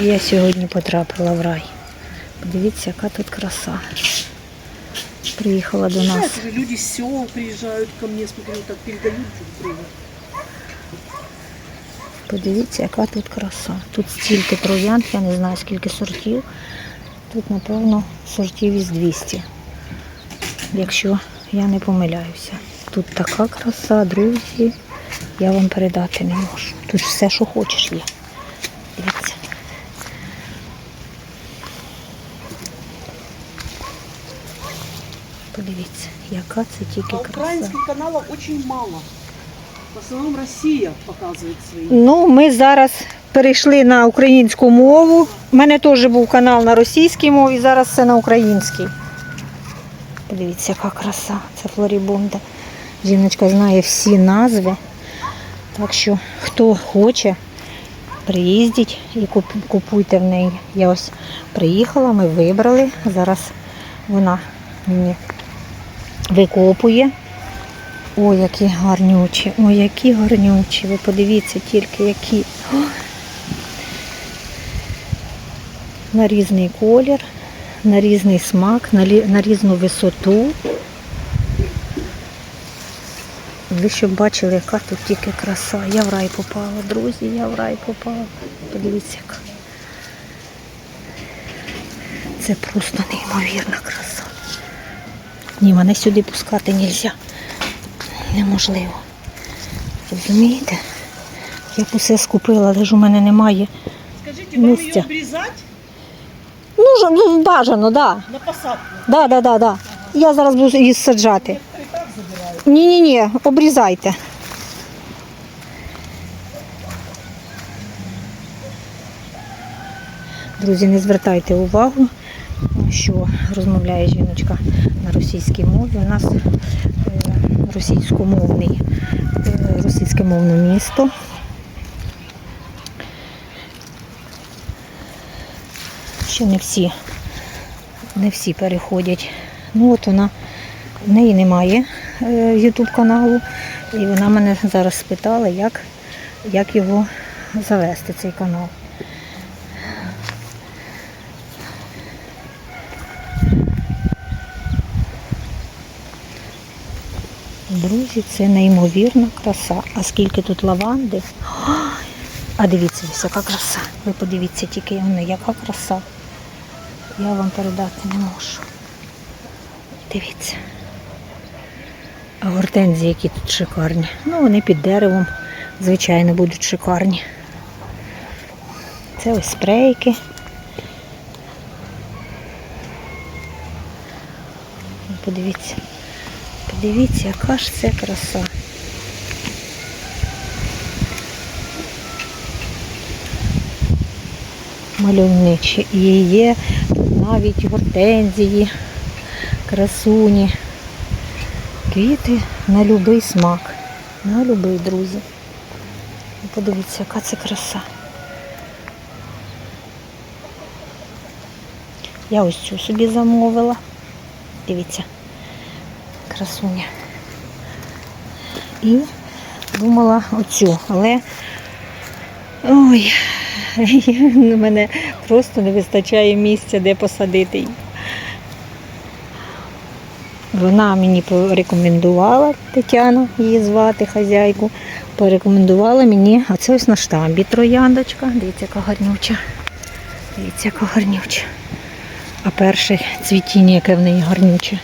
Я сьогодні потрапила в рай. Подивіться, яка тут краса. Приїхала до нас. Люди с сел приезжают ко мне, смотрю, так передают друг другу. Подивіться, яка тут краса. Тут стільки троянд, я не знаю скільки сортів. Тут, напевно, сортів із 200. Якщо я не помиляюся. Тут така краса, друзі. Я вам передати не можу. Тут все, що хочеш, є. Дивіться. Подивіться, яка це тільки краса. украинских каналов очень мало. В основном Россия показывает свои. Ну, ми зараз перейшли на українську мову. У мене теж був канал на російській мові, зараз це на українській. Подивіться, яка краса. Це Флорібунда. Жіночка знає всі назви. Так що, хто хоче, приїздіть і купуйте в неї. Я ось приїхала, ми вибрали. Зараз вона мені викопує. Ой, які гарнючі, ой, які гарнючі. Ви подивіться тільки які. О! На різний колір, на різний смак, на, лі- на різну висоту. Ви щоб бачили, яка тут тільки краса. Я в рай попала, друзі, я в рай попала. Подивіться, яка. Це просто неймовірна краса. Ні, мене сюди пускати не можна неможливо. Розумієте? Я б усе скупила, але ж у мене немає. Скажите, вам ее обрезать Ну, ну бажано, так. Да. на посадку? Да, да, да, да. Я зараз буду її саджати. Ні, ні, ні, обрізайте. Друзі, не звертайте увагу, що розмовляє жіночка на російській мові. У нас е, російськомовний, е, російське мовне місто. Ще не всі не всі переходять. Ну от вона, в неї немає ютуб каналу. І вона мене зараз спитала, як, як його завести, цей канал. Друзі, це неймовірна краса. А скільки тут лаванди. А дивіться, ось яка краса. Ви подивіться тільки вона, яка краса. Я вам передати не можу. Дивіться. Гортензії, які тут шикарні. Ну, вони під деревом, звичайно, будуть шикарні. Це ось спрейки. Подивіться. Подивіться, яка ж це краса. мальовничі. І є навіть гортензії, красуні, квіти на любий смак. На любий, друзі. Подивіться, яка це краса. Я ось цю собі замовила. Дивіться, красуня. І думала оцю, але ой, у мене просто не вистачає місця, де посадити її. Вона мені порекомендувала, Тетяна, її звати, хазяйку, порекомендувала мені, а це ось на штамбі трояндочка. Дивіться, яка гарнюча. Дивіться, яка гарнюча. А перше цвітіння, яке в неї гарнюче.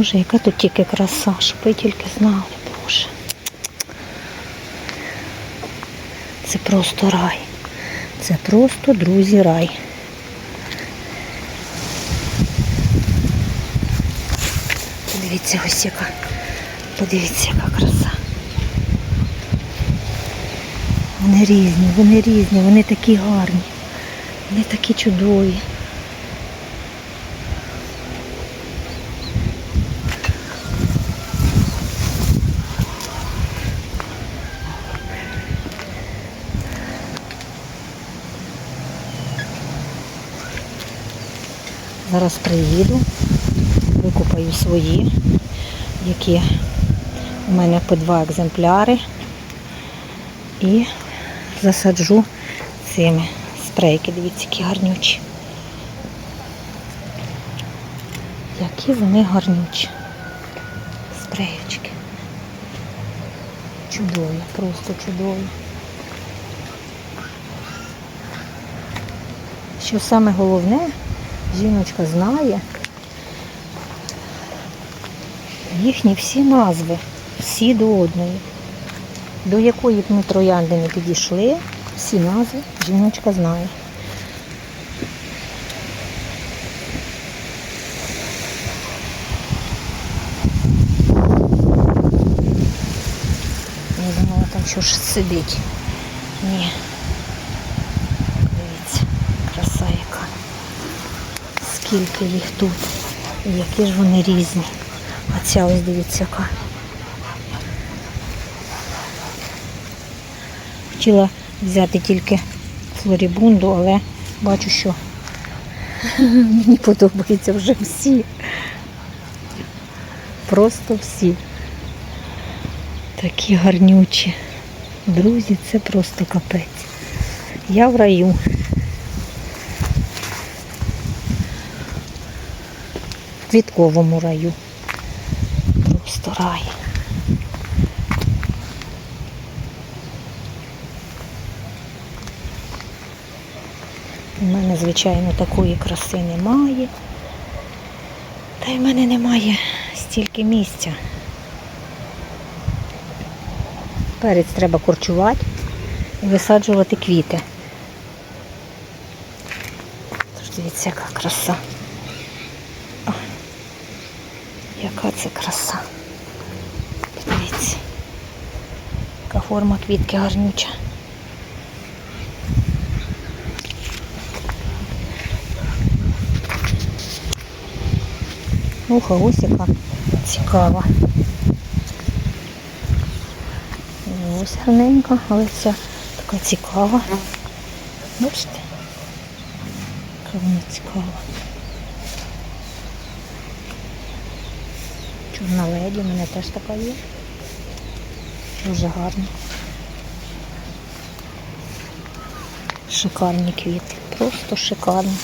Боже, яка тут тільки краса, щоб ви тільки знали, Боже. Це просто рай. Це просто, друзі, рай. Подивіться ось яка. Подивіться, яка краса. Вони різні, вони різні, вони такі гарні, вони такі чудові. Зараз приїду, викупаю свої, які у мене по два екземпляри. І засаджу цими спрейки. Дивіться, які гарнючі. Які вони гарнючі. Спреєчки. Чудові, просто чудові. Що саме головне, жіночка знає їхні всі назви, всі до одної. До якої б ми троянди не підійшли, всі назви жіночка знає. Я думала, там що ж сидить. Ні. Дивіться, краса яка. Скільки їх тут. І які ж вони різні. А ця ось дивіться яка. Хотіла взяти тільки флорібунду, але бачу, що мені подобаються вже всі. Просто всі. Такі гарнючі. Друзі, це просто капець. Я в раю. Квітковому раю. Просто рай. У мене, звичайно, такої краси немає. Та й в мене немає стільки місця. Перець треба корчувати і висаджувати квіти. Тож дивіться, яка краса. О, яка це краса. Дивіться. Яка форма квітки гарнюча. Уха, ось яка цікава. Ось гарненька, але ця така цікава. Бачите? Яка вона цікава. Чорна леді, у мене теж така є. Дуже гарна. Шикарні квіти. Просто шикарні.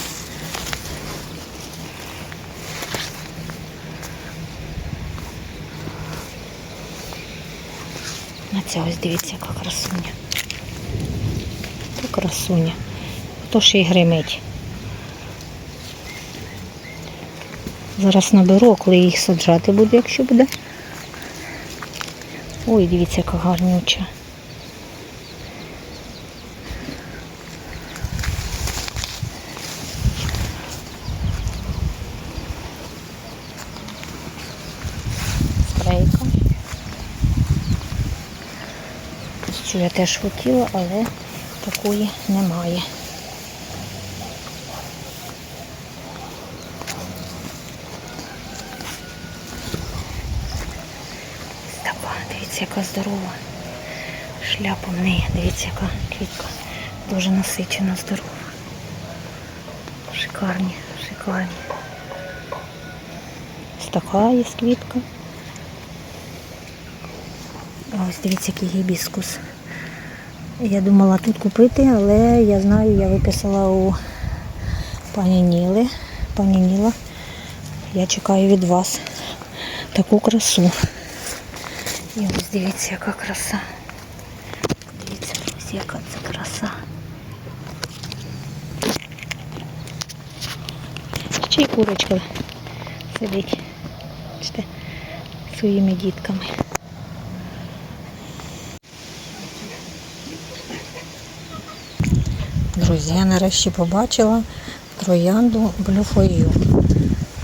А ця ось дивіться, яка красуня. Та красуня. Хто ж її гримить? Зараз наберу, коли їх саджати буду, якщо буде. Ой, дивіться, яка гарнюча. Спрейка. Цю я теж хотіла, але такої немає. Ось Така, яка здорова. Шляпа в неї, дивіться, яка квітка. Дуже насичена, здорова. Шикарні, шикарні. Ось така є квітка. Ось дивіться, який гібіскус. Я думала тут купити, але я знаю, я виписала у пані Ніли. Пані Ніла, я чекаю від вас таку красу. І ось дивіться, яка краса. Дивіться, друзі, яка це краса. Ще й курочка сидить. Бачите, своїми дітками. Друзі, я нарешті побачила троянду блюфою.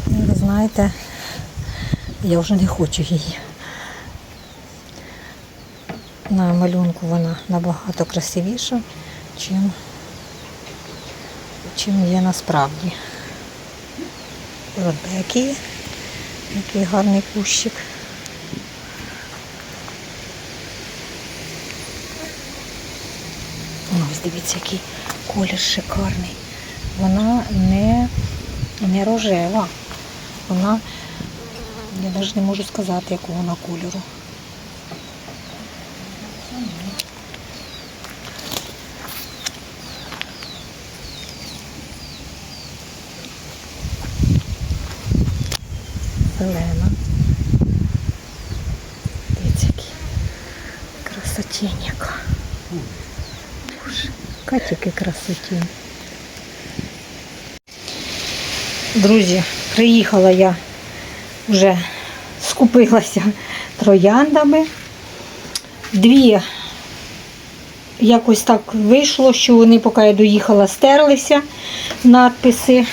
Ви знаєте, я вже не хочу її. На малюнку вона набагато красивіша, чим, чим є насправді. Який, який гарний кущик. Ну, Ось дивіться, який колір шикарний. Вона не, не рожева. Вона, я навіть не можу сказати, якого вона кольору. Зелена. Дивіться, який красотень яка. Катіки красотень. Друзі, приїхала я вже скупилася трояндами. Дві якось так вийшло, що вони, поки я доїхала, стерлися надписи.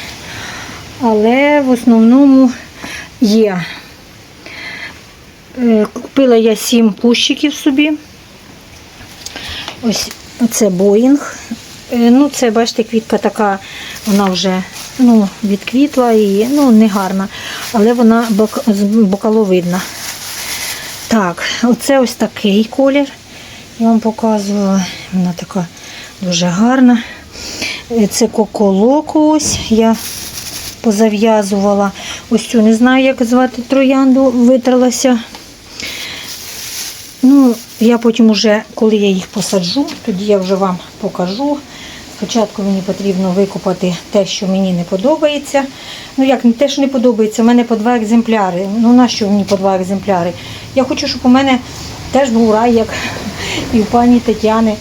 Але в основному є. Е, Купила я сім кущиків собі. Ось це Боїнг. Е, Ну, це, бачите, квітка така, вона вже ну, відквітла і ну, не гарна, але вона бок, бокаловидна. Так, оце ось такий колір. Я вам показувала. Вона така дуже гарна. Е, Це коколоко ось. Я позав'язувала. Ось цю не знаю, як звати троянду, витралася. Ну, я потім уже, коли я їх посаджу, тоді я вже вам покажу. Спочатку мені потрібно викопати те, що мені не подобається. Ну, як не те, що не подобається, у мене по два екземпляри. Ну, на що мені по два екземпляри? Я хочу, щоб у мене теж був рай, як і у пані Тетяни.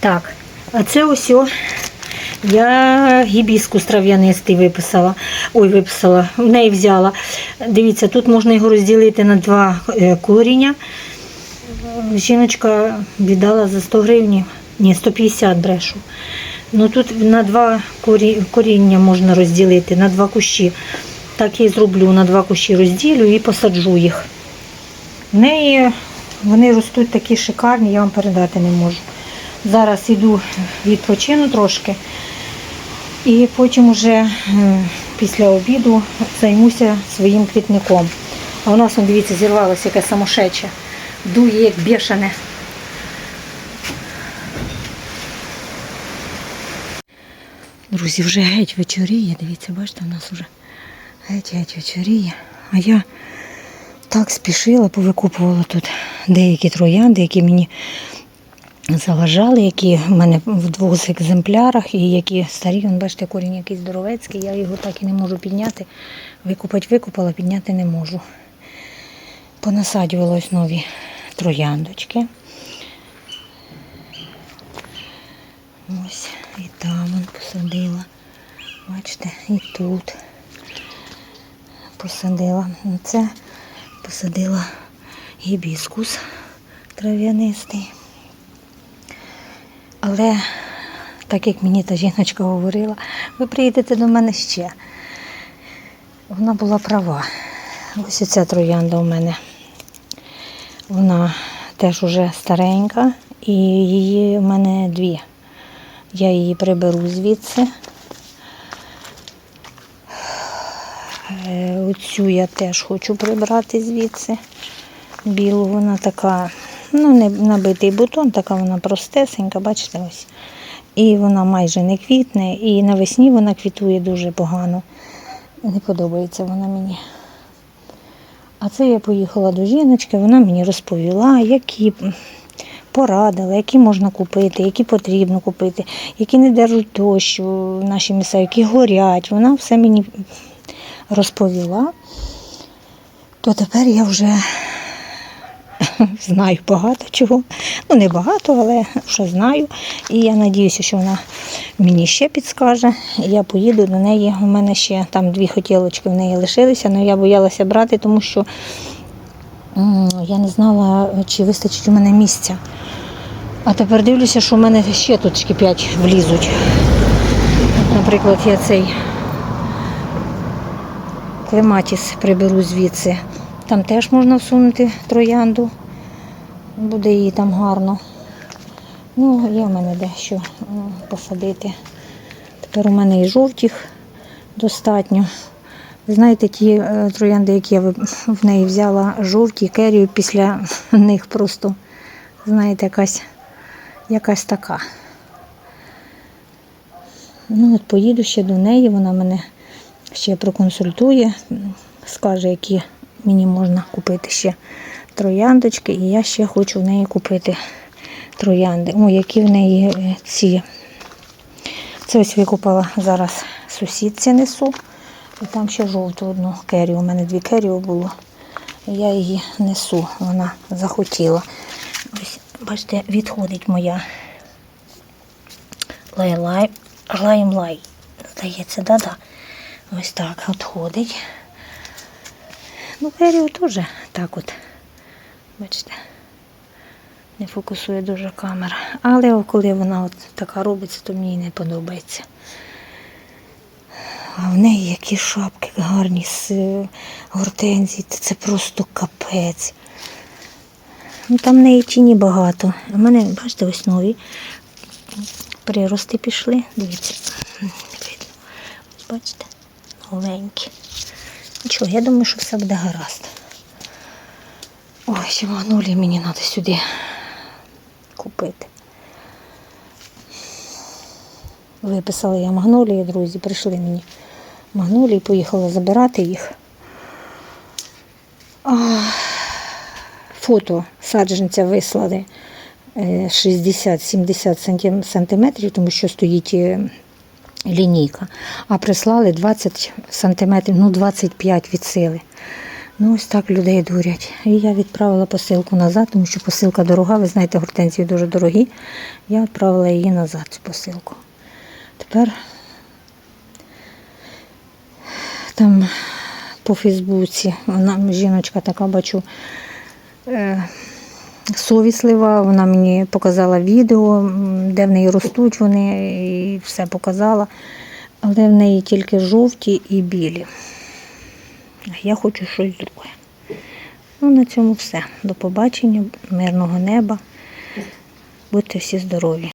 Так, а це ось я гібіскус трав'янистий виписала. Ой, виписала, в неї взяла. Дивіться, тут можна його розділити на два е, коріння. Жіночка віддала за 100 гривень, ні, 150 брешу. Ну тут на два коріння можна розділити, на два кущі. Так я і зроблю, на два кущі розділю і посаджу їх. В неї вони ростуть такі шикарні, я вам передати не можу. Зараз йду відпочину трошки. І потім уже е, після обіду займуся своїм квітником. А у нас, дивіться, зірвалося яке самошече. Дує як бешене. Друзі, вже геть вечоріє. Дивіться, бачите, у нас вже геть-геть вечоріє. А я так спішила, повикупувала тут деякі троянди, які мені заважали, які в мене в двох екземплярах, і які старі, Вон, бачите, корінь якийсь здоровецький, я його так і не можу підняти. Викупати викупала, підняти не можу. Понасаджувалось нові трояндочки. Ось і там вон посадила. Бачите, і тут посадила. Це посадила гібіскус трав'янистий. Але так як мені та жіночка говорила, ви приїдете до мене ще. Вона була права. Ось ця троянда у мене. Вона теж уже старенька, і її у мене дві. Я її приберу звідси. Е, Оцю я теж хочу прибрати звідси. Білу, вона така, ну, не набитий бутон, така вона простесенька, бачите ось. І вона майже не квітне, і навесні вона квітує дуже погано. Не подобається вона мені. А це я поїхала до жіночки, вона мені розповіла, які порадила, які можна купити, які потрібно купити, які не держать дощ у наші місця, які горять. Вона все мені розповіла. То тепер я вже знаю багато чого. Ну, не багато, але вже знаю. І я сподіваюся, що вона мені ще підскаже. Я поїду до неї. У мене ще там дві хотілочки в неї лишилися, але я боялася брати, тому що я не знала, чи вистачить у мене місця. А тепер дивлюся, що в мене ще тут 5 влізуть. Наприклад, я цей клематіс приберу звідси. Там теж можна всунути троянду. Буде їй там гарно. Ну, є в мене дещо посадити. Тепер у мене і жовтих достатньо. Знаєте, ті е, троянди, які я в неї взяла, жовті, керію, після них просто, знаєте, якась, якась така. Ну, от поїду ще до неї, вона мене ще проконсультує, скаже, які мені можна купити ще трояндочки, і я ще хочу в неї купити троянди. О, які в неї е, ці. Це ось викупила зараз сусідці несу. І там ще жовту одну керію. У мене дві керію було. Я її несу, вона захотіла. Ось, бачите, відходить моя лай-лай, лайм-лай. Здається, да-да. Ось так відходить. Ну, керію теж так от. Бачите. Не фокусує дуже камера. Але коли вона от така робиться, то мені не подобається. А в неї які шапки гарні з е, гортензії, та це просто капець. Ну, там в неї тіні багато. У мене, бачите, ось нові прирости пішли. Дивіться. Не видно. Бачите, новенькі. Нічого, я думаю, що все буде гаразд. Ой, ще магнолії мені треба сюди купити. Виписала я магнолії, друзі, прийшли мені магнолії, поїхала забирати їх. Фото саджанця вислали е, 60-70 сантиметрів, тому що стоїть е, лінійка. А прислали 20 сантиметрів, ну 25 від сили. Ну, ось так людей дурять. І я відправила посилку назад, тому що посилка дорога, ви знаєте, гортензії дуже дорогі. Я відправила її назад, цю посилку. Тепер там по Фейсбуці, вона жіночка така бачу. Е, совіслива, вона мені показала відео, де в неї ростуть вони, і все показала. Але в неї тільки жовті і білі. Я хочу щось друге. Ну, на цьому все. До побачення, мирного неба. Будьте всі здорові.